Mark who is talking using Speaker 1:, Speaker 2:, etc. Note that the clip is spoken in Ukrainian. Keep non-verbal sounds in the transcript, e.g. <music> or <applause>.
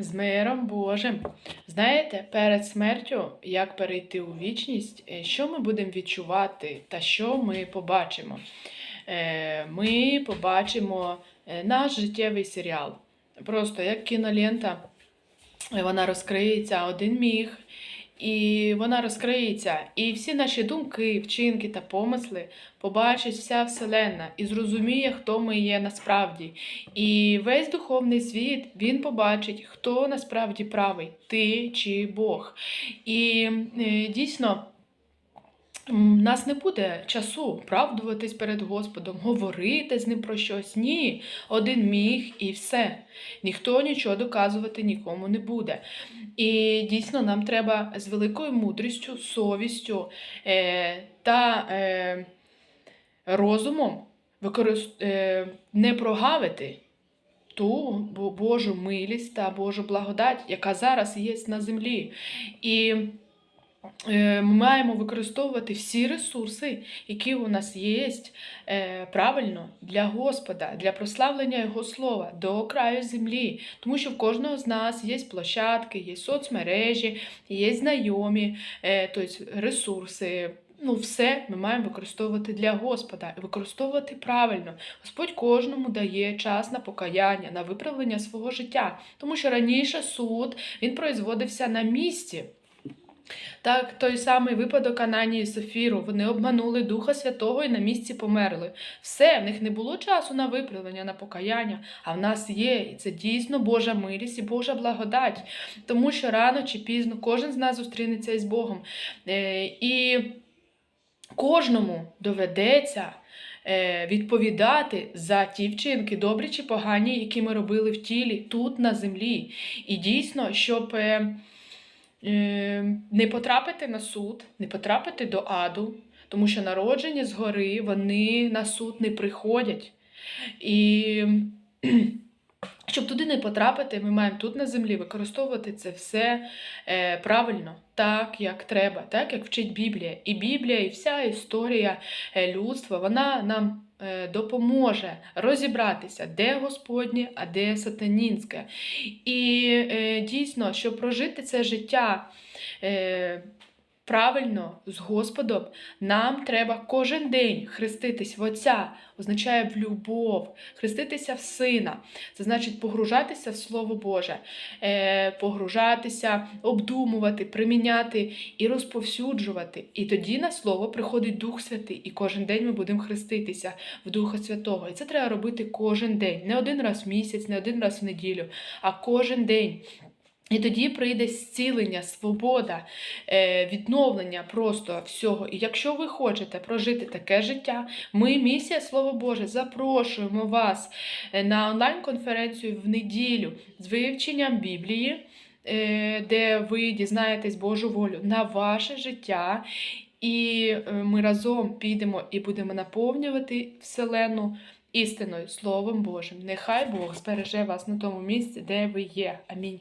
Speaker 1: З миром Божим. Знаєте, перед смертю, як перейти у вічність, е, що ми будемо відчувати та що ми побачимо? Е, Ми побачимо е, наш життєвий серіал. Просто як кінолента, вона розкриється один міг, і вона розкриється, і всі наші думки, вчинки та помисли побачить вся Вселенна і зрозуміє, хто ми є насправді. І весь духовний світ він побачить, хто насправді правий, ти чи Бог. І е, дійсно. М, Нас не буде часу правдуватись перед Господом, говорити з ним про щось. Ні, один міг і все. Ніхто нічого доказувати нікому не буде. І дійсно нам треба з великою мудрістю, совістю е, та е, розумом використ... е, не прогавити ту Божу милість та Божу благодать, яка зараз є на землі. І ми маємо використовувати всі ресурси, які у нас є, е, правильно для Господа, для прославлення Його слова до краю землі. Тому що в кожного з нас є площадки, є соцмережі, є знайомі, е, тобто ресурси. Ну, все ми маємо використовувати для Господа і використовувати правильно. Господь кожному дає час на покаяння, на виправлення свого життя. Тому що раніше суд він производився на місці. Так, той самий випадок Ананії і Софіру. Вони обманули Духа Святого і на місці померли. Все, в них не було часу на виправлення, на покаяння, а в нас є. І це дійсно Божа милість і Божа благодать. Тому що рано чи пізно кожен з нас зустрінеться із Богом. Е, і кожному доведеться. е, Відповідати за ті вчинки, добрі чи погані, які ми робили в тілі тут на землі. І дійсно, щоб е, не потрапити на суд, не потрапити до аду, тому що народжені згори вони на суд не приходять. І <clears throat> щоб туди не потрапити, ми маємо тут на землі використовувати це все е, правильно, так як треба, так як вчить Біблія. І Біблія, і вся історія е, людства, вона нам допоможе розібратися, де Господнє, а де сатанінське. І е, дійсно, щоб прожити це життя. Правильно, з Господом, нам треба кожен день хреститись в Отця, означає в любов, хреститися в Сина. Це значить погружатися в Слово Боже, е, погружатися, обдумувати, приміняти і розповсюджувати. І тоді на Слово приходить Дух Святий, і кожен день ми будемо хреститися в Духа Святого. І це треба робити кожен день, не один раз в місяць, не один раз в неділю, а кожен день. І тоді прийде зцілення, свобода, е, відновлення просто всього. І якщо ви хочете прожити таке життя, ми, місія Слово Боже, запрошуємо вас е, на онлайн-конференцію в неділю з вивченням Біблії, е, де ви дізнаєтесь Божу волю на ваше життя. І ми разом підемо і будемо наповнювати Вселену істиною, Словом Божим. Нехай Бог збереже вас на тому місці, де ви є. Амінь.